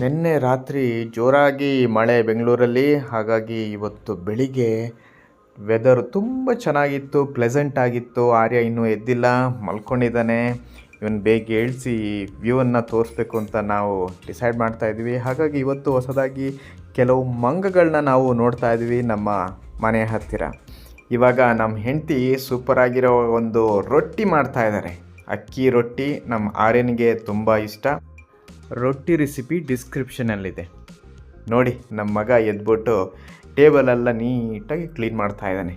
ನಿನ್ನೆ ರಾತ್ರಿ ಜೋರಾಗಿ ಮಳೆ ಬೆಂಗಳೂರಲ್ಲಿ, ಹಾಗಾಗಿ ಇವತ್ತು ಬೆಳಿಗ್ಗೆ ವೆದರ್ ತುಂಬ ಚೆನ್ನಾಗಿತ್ತು ಪ್ಲೆಸೆಂಟ್ ಆಗಿತ್ತು. ಆರ್ಯ ಇನ್ನೂ ಎದ್ದಿಲ್ಲ, ಮಲ್ಕೊಂಡಿದ್ದಾನೆ. ಇವನು ಬೇಗ ಏಳಿಸಿ ವ್ಯೂವನ್ನು ತೋರಿಸ್ಬೇಕು ಅಂತ ನಾವು ಡಿಸೈಡ್ ಮಾಡ್ತಾ ಇದ್ವಿ. ಹಾಗಾಗಿ ಇವತ್ತು ಹೊಸದಾಗಿ ಕೆಲವು ಮಂಗಗಳನ್ನ ನಾವು ನೋಡ್ತಾ ಇದ್ವಿ ನಮ್ಮ ಮನೆ ಹತ್ತಿರ. ಇವಾಗ ನಮ್ಮ ಹೆಂಡತಿ ಸೂಪರಾಗಿರೋ ಒಂದು ರೊಟ್ಟಿ ಮಾಡ್ತಾ ಇದ್ದಾರೆ ಅಕ್ಕಿ ರೊಟ್ಟಿ ನಮ್ಮ ಆರ್ಯನಿಗೆ ತುಂಬ ಇಷ್ಟ. ರೊಟ್ಟಿ ರೆಸಿಪಿ ಡಿಸ್ಕ್ರಿಪ್ಷನಲ್ಲಿದೆ ನೋಡಿ ನಮ್ಮ ಮಗ ಎದ್ಬಿಟ್ಟು ಟೇಬಲೆಲ್ಲ ನೀಟಾಗಿ ಕ್ಲೀನ್ ಮಾಡ್ತಾ ಇದ್ದಾನೆ.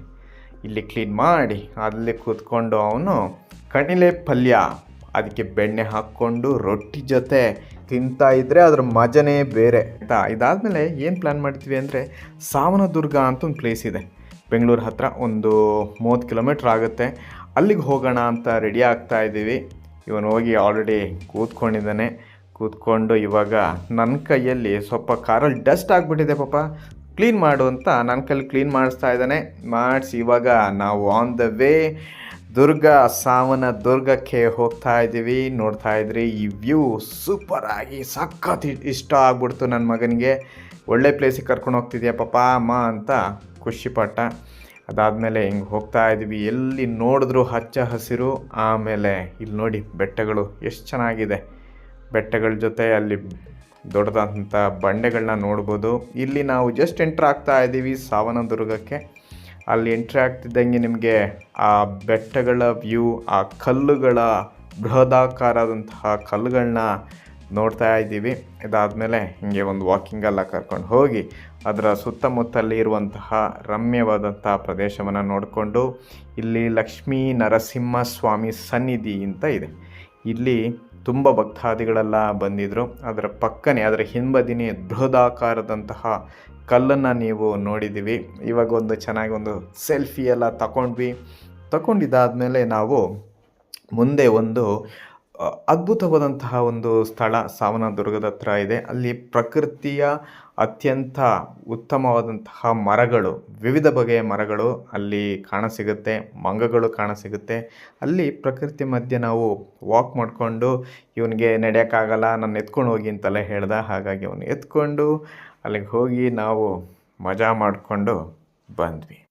ಇಲ್ಲಿ ಕ್ಲೀನ್ ಮಾಡಿ, ಅಲ್ಲಿ ಕೂತ್ಕೊಂಡು ಅವನು ಕಣಿಲೆ ಪಲ್ಯ ಅದಕ್ಕೆ ಬೆಣ್ಣೆ ಹಾಕ್ಕೊಂಡು ರೊಟ್ಟಿ ಜೊತೆ ತಿಂತಾ ಇದ್ದರೆ ಅದ್ರ ಮಜನೇ ಬೇರೆ. ಆಯಿತಾ ಇದಾದಮೇಲೆ ಏನು ಪ್ಲ್ಯಾನ್ ಮಾಡ್ತೀವಿ ಅಂದರೆ ಸಾವನದುರ್ಗ ಅಂತ ಒಂದು ಪ್ಲೇಸ್ ಇದೆ. ಬೆಂಗಳೂರು ಹತ್ತಿರ ಒಂದು ಮೂವತ್ತು ಕಿಲೋಮೀಟ್ರ್ ಆಗುತ್ತೆ. ಅಲ್ಲಿಗೆ ಹೋಗೋಣ ಅಂತ ರೆಡಿ ಆಗ್ತಾ ಇದ್ದೀವಿ ಇವನು ಹೋಗಿ ಆಲ್ರೆಡಿ ಕೂತ್ಕೊಂಡಿದ್ದಾನೆ. ಕೂತ್ಕೊಂಡು ಇವಾಗ ನನ್ನ ಕೈಯಲ್ಲಿ ಸ್ವಲ್ಪ ಕಾರಲ್ಲಿ ಡಸ್ಟ್ ಆಗಿಬಿಟ್ಟಿದೆ ಪಾಪ. ಕ್ಲೀನ್ ಮಾಡು ಅಂತ ನನ್ನ ಕೈಲಿ ಕ್ಲೀನ್ ಮಾಡಿಸ್ತಾ ಇದ್ದಾನೆ. ಮಾಡಿಸಿ ಇವಾಗ ನಾವು ಆನ್ ದ ವೇ ದುರ್ಗ, ಸಾವನ ದುರ್ಗಕ್ಕೆ ಹೋಗ್ತಾ ಇದ್ದೀವಿ. ನೋಡ್ತಾ ಇದ್ರಿ, ಈ ವ್ಯೂ ಸೂಪರಾಗಿ ಸಖತ್ ಇಷ್ಟ ಆಗ್ಬಿಡ್ತು ನನ್ನ ಮಗನಿಗೆ. ಒಳ್ಳೆ ಪ್ಲೇಸಿಗೆ ಕರ್ಕೊಂಡು ಹೋಗ್ತಿದ್ಯಾ ಪಾಪ, ಅಮ್ಮ ಅಂತ ಖುಷಿಪಟ್ಟ ಅದಾದಮೇಲೆ ಹಿಂಗೆ ಹೋಗ್ತಾ ಇದ್ವಿ ಎಲ್ಲಿ ನೋಡಿದ್ರು ಹಚ್ಚ ಹಸಿರು. ಆಮೇಲೆ ಇಲ್ಲಿ ನೋಡಿ ಬೆಟ್ಟಗಳು, ಎಷ್ಟು ಚೆನ್ನಾಗಿದೆ. ಬೆಟ್ಟಗಳ ಜೊತೆ ಅಲ್ಲಿ ದೊಡ್ಡದಾದಂಥ ಬಂಡೆಗಳನ್ನ ನೋಡ್ಬೋದು. ಇಲ್ಲಿ ನಾವು ಜಸ್ಟ್ ಎಂಟ್ರ್ ಆಗ್ತಾ ಇದ್ದೀವಿ ಸಾವನದುರ್ಗಕ್ಕೆ. ಅಲ್ಲಿ ಎಂಟ್ರಿ ಆಗ್ತಿದ್ದಂಗೆ ನಿಮಗೆ ಆ ಬೆಟ್ಟಗಳ ವ್ಯೂ ಆ ಕಲ್ಲುಗಳ ಬೃಹದಾಕಾರದಂತಹ ಕಲ್ಲುಗಳನ್ನ ನೋಡ್ತಾ ಇದ್ದೀವಿ. ಇದಾದಮೇಲೆ ಹಿಂಗೆ ಒಂದು ವಾಕಿಂಗೆಲ್ಲ ಕರ್ಕೊಂಡು ಹೋಗಿ ಅದರ ಸುತ್ತಮುತ್ತಲ್ಲಿ ಇರುವಂತಹ ರಮ್ಯವಾದಂಥ ಪ್ರದೇಶವನ್ನು ನೋಡಿಕೊಂಡು ಇಲ್ಲಿ ಲಕ್ಷ್ಮೀ ನರಸಿಂಹ ಸ್ವಾಮಿ ಸನ್ನಿಧಿ ಅಂತ ಇದೆ. ಇಲ್ಲಿ ತುಂಬ ಭಕ್ತಾದಿಗಳೆಲ್ಲ ಬಂದಿದ್ದರು ಅದರ ಪಕ್ಕನೇ, ಅದರ ಹಿಂಬದಿನೇ ಬೃಹದಾಕಾರದಂತಹ ಕಲ್ಲನ್ನು ನೀವು ನೋಡಿದ್ದೀವಿ. ಇವಾಗ ಒಂದು ಚೆನ್ನಾಗಿ ಒಂದು ಸೆಲ್ಫಿ ಎಲ್ಲ ತಗೊಂಡ್ವಿ ತಗೊಂಡಿದ್ದಾದಮೇಲೆ ನಾವು ಮುಂದೆ ಒಂದು ಅದ್ಭುತವಾದಂತಹ ಒಂದು ಸ್ಥಳ ಸಾವನದುರ್ಗದ ಹತ್ರ ಇದೆ. ಅಲ್ಲಿ ಪ್ರಕೃತಿಯ ಅತ್ಯಂತ ಉತ್ತಮವಾದಂತಹ ಮರಗಳು, ವಿವಿಧ ಬಗೆಯ ಮರಗಳು ಅಲ್ಲಿ ಕಾಣಸಿಗುತ್ತೆ, ಮಂಗಗಳು ಕಾಣಸಿಗುತ್ತೆ. ಅಲ್ಲಿ ಪ್ರಕೃತಿ ಮಧ್ಯೆ ನಾವು ವಾಕ್ ಮಾಡಿಕೊಂಡು ಇವನಿಗೆ ನಡೆಯೋಕ್ಕಾಗಲ್ಲ, ನಾನು ಎತ್ಕೊಂಡು ಹೋಗಿ ಅಂತೆಲ್ಲ ಹೇಳ್ದ. ಹಾಗಾಗಿ ಅವನು ಎತ್ಕೊಂಡು ಅಲ್ಲಿಗೆ ಹೋಗಿ ನಾವು ಮಜಾ ಮಾಡಿಕೊಂಡು ಬಂದ್ವಿ.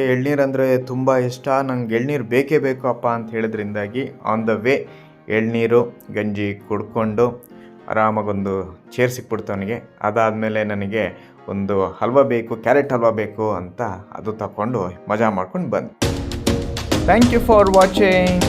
ಇವನಿಗೆ ಎಳ್ನೀರಂದರೆ ತುಂಬ ಇಷ್ಟ. ನಂಗೆ ಎಳ್ನೀರು ಬೇಕೇ ಬೇಕು ಅಪ್ಪ ಅಂತ ಹೇಳಿದ್ರಿಂದಾಗಿ ಆನ್ ದ ವೇ ಎಳ್ನೀರು, ಗಂಜಿ ಕುಡ್ಕೊಂಡು ಆರಾಮಾಗೊಂದು ಚೇರ್ ಸಿಕ್ಬಿಡ್ತು ಅವನಿಗೆ. ಅದಾದಮೇಲೆ ನನಗೆ ಒಂದು ಹಲ್ವಾ ಬೇಕು, ಕ್ಯಾರೆಟ್ ಹಲ್ವಾ ಬೇಕು ಅಂತ ಅದು ತಗೊಂಡು ಮಜಾ ಮಾಡ್ಕೊಂಡು ಬಂದು. Thank you for watching